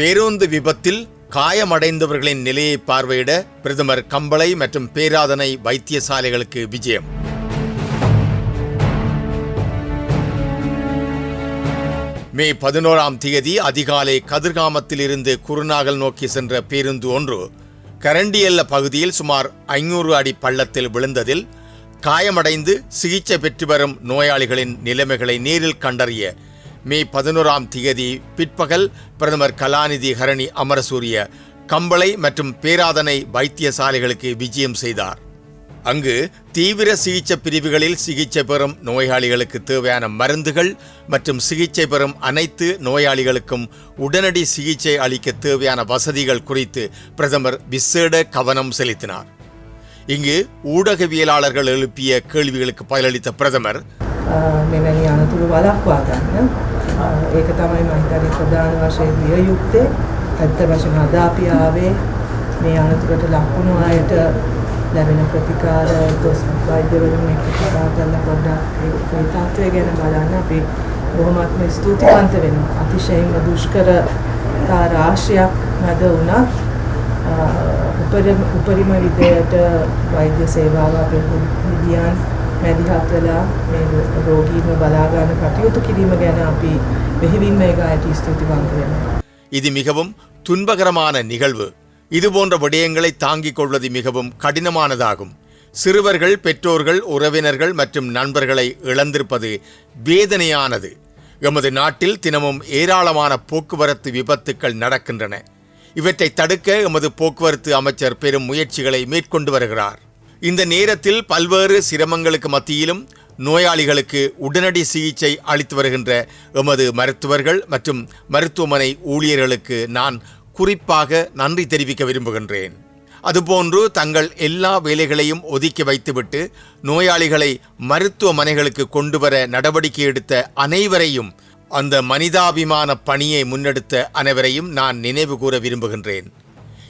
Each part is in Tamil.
பேருந்து விபத்தில் காயமடைந்தவர்களின் நிலையை பார்வையிட பிரதமர் கம்பளை மற்றும் பேராதனை வைத்தியசாலைகளுக்கு விஜயம். மே பதினோராம் தேதி அதிகாலை கதிர்காமத்தில் இருந்து குருநாகல் நோக்கி சென்ற பேருந்து ஒன்று கரண்டியல்ல பகுதியில் சுமார் ஐநூறு அடி பள்ளத்தில் விழுந்ததில் காயமடைந்து சிகிச்சை பெற்று வரும் நோயாளிகளின் நிலைமைகளை நேரில் கண்டறிய மே பதினோராம் திகதி பிற்பகல் பிரதமர் கலாநிதி ஹரணி அமரசூரிய கம்பளை மற்றும் பேராதனை வைத்தியசாலைகளுக்கு விஜயம் செய்தார். அங்கு தீவிர சிகிச்சை பிரிவுகளில் சிகிச்சை பெறும் நோயாளிகளுக்கு தேவையான மருந்துகள் மற்றும் சிகிச்சை பெறும் அனைத்து நோயாளிகளுக்கும் உடனடி சிகிச்சை அளிக்க தேவையான வசதிகள் குறித்து பிரதமர் விசேட கவனம் செலுத்தினார். இங்கு ஊடகவியலாளர்கள் எழுப்பிய கேள்விகளுக்கு பதிலளித்த பிரதமர் අනතුරු වලක්වා ගන්න. අ, ඒක තමයි මම හිතන්නේ ප්‍රධාන වශයෙන් විය යුත්තේ. ඇත්ත වශයෙන්ම අද අපි ආවේ මේ අනතුරට ලක්වුණු අයට ලැබෙන ප්‍රතිකාර දොස් වෛද්‍යවරුන් එක්ක කතා කරලා පොඩ්ඩක් ඒ තත්ත්වය ගැන බලන්න. අපි බොහොමත්ම ස්තුතිවන්ත වෙනවා. අතිශයින්ම දුෂ්කරතා රාශියක් මැද වුණත් අ, උපරිම උපරිම විදියට වෛද්‍ය සේවාව අපේ විද්‍යාන් මැදිහත් වෙලා මේ රෝගීන්ව බලා ගන්න කටයුතු කිරීම ගැන අපි මෙහිවින්ම ඒ අයට ස්තුතිවන්ත වෙනවා. இது மிகவும் துன்பகரமான நிகழ்வு இதுபோன்ற விடயங்களை தாங்கிக் கொள்வது மிகவும் கடினமானதாகும் சிறுவர்கள் பெற்றோர்கள் உறவினர்கள் மற்றும் நண்பர்களை இழந்திருப்பது வேதனையானது எமது நாட்டில் தினமும் ஏராளமான போக்குவரத்து விபத்துக்கள் நடக்கின்றன இவற்றை தடுக்க எமது போக்குவரத்து அமைச்சர் பெரும் முயற்சிகளை மேற்கொண்டு வருகிறார் இந்த நேரத்தில் பல்வேறு சிரமங்களுக்கு மத்தியிலும் நோயாளிகளுக்கு உடனடி சிகிச்சை அளித்து வருகின்ற எமது மருத்துவர்கள் மற்றும் மருத்துவமனை ஊழியர்களுக்கு நான் குறிப்பாக நன்றி தெரிவிக்க விரும்புகின்றேன். அதுபோன்று தங்கள் எல்லா வேலைகளையும் ஒதுக்கி வைத்துவிட்டு நோயாளிகளை மருத்துவமனைகளுக்கு கொண்டு வர நடவடிக்கை எடுத்த அனைவரையும் அந்த மனிதாபிமான பணியை முன்னெடுத்த அனைவரையும் நான் நினைவு கூற விரும்புகின்றேன்.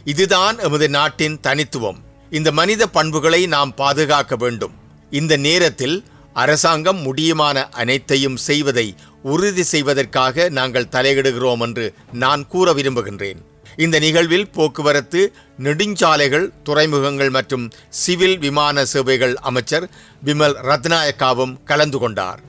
இதுதான் எமது நாட்டின் தனித்துவம். இந்த மனித பண்புகளை நாம் பாதுகாக்க வேண்டும். இந்த நேரத்தில் அரசாங்கம் முடியுமான அனைத்தையும் செய்வதை உறுதி செய்வதற்காக நாங்கள் தலையிடுகிறோம் என்று நான் கூற விரும்புகின்றேன். இந்த நிகழ்வில் போக்குவரத்து நெடுஞ்சாலைகள் துறைமுகங்கள் மற்றும் சிவில் விமான சேவைகள் அமைச்சர் விமல் ரத்நாயக்காவும் கலந்து கொண்டார்.